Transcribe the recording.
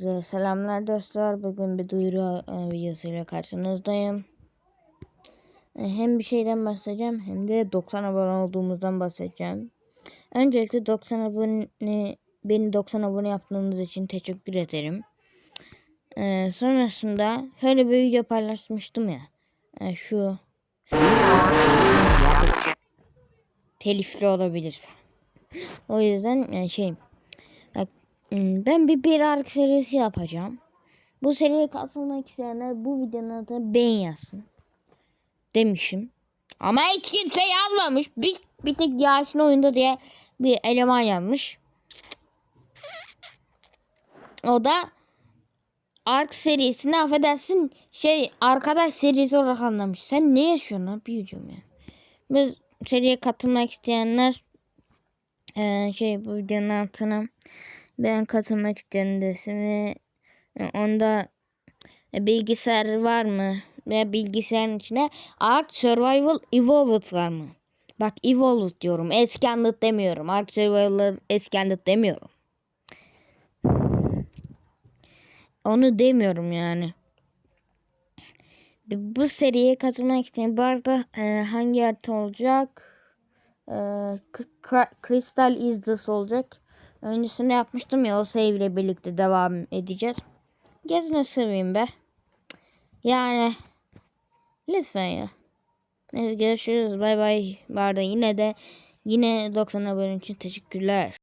Herkese selamlar dostlar. Bugün bir duyuru e, videosuyla karşınızdayım. E, Hem bir şeyden bahsedeceğim hem de 90 abone olduğumuzdan bahsedeceğim. Öncelikle 90 abone beni 90 abone yaptığınız için teşekkür ederim. E, sonrasında şöyle bir video paylaşmıştım ya. E, şu telifli olabilir. o yüzden e, şey Bak, hmm, ben bir bir ark serisi yapacağım. Bu seriye katılmak isteyenler bu videonun altına ben yazsın. Demişim. Ama hiç kimse yazmamış. Bir, bir tek Yasin oyunda diye bir eleman yazmış. O da Ark serisini affedersin şey arkadaş serisi olarak anlamış. Sen ne yaşıyorsun lan büyücüm ya. Biz seriye katılmak isteyenler eee, şey bu videonun altına ben katılmak istiyorum desin ve e, onda e, bilgisayar var mı? Ve bilgisayarın içine Ark Survival Evolved var mı? Bak Evolved diyorum. Escanded demiyorum. Ark Survival Escanded demiyorum. Onu demiyorum yani. Bu seriye katılmak isteyen bu arada e, hangi harita olacak? E, Crystal Isles olacak. Öncesinde yapmıştım ya o save ile birlikte devam edeceğiz. Gezine sırayım be. Yani lütfen ya. Neyse görüşürüz bay bay. Bu arada yine de yine 90 abone için teşekkürler.